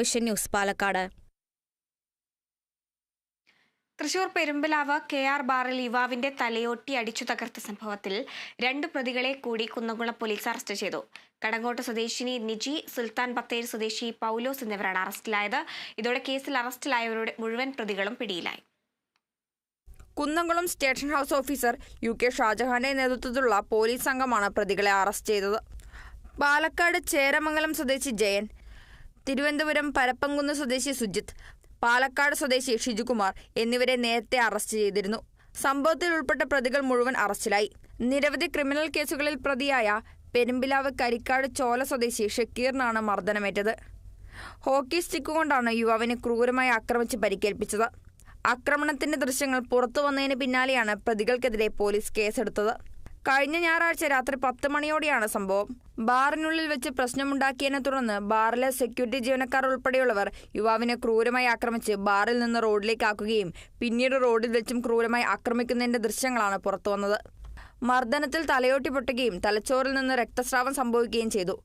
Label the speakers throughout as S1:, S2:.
S1: Vision news Palakkad.
S2: Thrissur Perumpilavu K R ബാറിൽ യുവാവിന്റെ തലയോട്ടി അടിച്ചു തകർത്ത സംഭവത്തിൽ രണ്ട് പ്രതികളെ കൂടി കുന്നംകുളം പോലീസ് അറസ്റ്റ് ചെയ്തു. കടങ്ങോട്ട് സ്വദേശിനി നിജി സുൽത്താൻ ബത്തേരി സ്വദേശി പൗലോസ് എന്നിവരാണ് അറസ്റ്റിലായത്. ഇതോടെ കേസിൽ അറസ്റ്റിലായവരുടെ മുഴുവൻ പ്രതികളും പിടിയിലായി.
S3: Kunnamkulam station house officer U K ഷാജഹാന്റെ നേതൃത്വത്തിലുള്ള പോലീസ് സംഘമാണ് പ്രതികളെ അറസ്റ്റ് ചെയ്തത്. പാലക്കാട് ചേരമംഗലം സ്വദേശി ജയൻ തിരുവനന്തപുരം പരപ്പംകുന്ന് സ്വദേശി സുജിത്ത് പാലക്കാട് സ്വദേശി ഷിജുകുമാർ എന്നിവരെ നേരത്തെ അറസ്റ്റ് ചെയ്തിരുന്നു. സംഭവത്തിൽ ഉൾപ്പെട്ട പ്രതികൾ മുഴുവൻ അറസ്റ്റിലായി. നിരവധി ക്രിമിനൽ കേസുകളിൽ പ്രതിയായ പെരുമ്പിലാവ് കരിക്കാട് ചോല സ്വദേശി ഷക്കീറിനാണ് മർദ്ദനമേറ്റത്. ഹോക്കി സ്റ്റിക്ക് കൊണ്ടാണ് യുവാവിനെ ക്രൂരമായി ആക്രമിച്ച് പരിക്കേൽപ്പിച്ചത്. ആക്രമണത്തിന്റെ ദൃശ്യങ്ങൾ പുറത്തു വന്നതിന് പിന്നാലെയാണ് പ്രതികൾക്കെതിരെ പോലീസ് കേസെടുത്തത്. കഴിഞ്ഞ ഞായറാഴ്ച രാത്രി പത്ത് മണിയോടെയാണ് സംഭവം. ബാറിനുള്ളിൽ വെച്ച് പ്രശ്നമുണ്ടാക്കിയതിനെ തുടർന്ന് ബാറിലെ സെക്യൂരിറ്റി ജീവനക്കാർ ഉൾപ്പെടെയുള്ളവർ യുവാവിനെ ക്രൂരമായി ആക്രമിച്ച് ബാറിൽ നിന്ന് റോഡിലേക്ക് ആക്കുകയും പിന്നീട് റോഡിൽ വെച്ചും ക്രൂരമായി ആക്രമിക്കുന്നതിന്റെ ദൃശ്യങ്ങളാണ് പുറത്തുവന്നത് മർദ്ദനത്തിൽ തലയോട്ടി പൊട്ടുകയും തലച്ചോറിൽ നിന്ന് രക്തസ്രാവം സംഭവിക്കുകയും ചെയ്തു.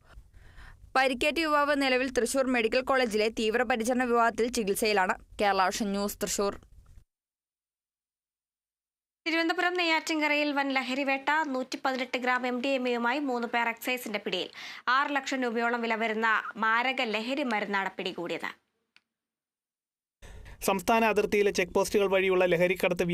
S3: പരിക്കേറ്റ യുവാവ് നിലവിൽ തൃശൂർ മെഡിക്കൽ കോളേജിലെ തീവ്രപരിചരണ വിഭാഗത്തിൽ ചികിത്സയിലാണ്. കേരള ന്യൂസ് തൃശൂർ.
S2: തിരുവനന്തപുരം നെയ്യാറ്റിൻകരയിൽ വൻ ലഹരിവേട്ട നൂറ്റി പതിനെട്ട് ഗ്രാം എം ഡി എം എയുമായി മൂന്ന് പേർ എക്സൈസിന്റെ പിടിയിൽ. ആറ് ലക്ഷം രൂപയോളം വില വരുന്ന മാരക ലഹരി മരുന്നാണ് പിടികൂടിയത്.
S4: സംസ്ഥാന അതിർത്തിയിലെ ചെക്ക് പോസ്റ്റുകൾ വഴിയുള്ള ലഹരിക്കടത്ത്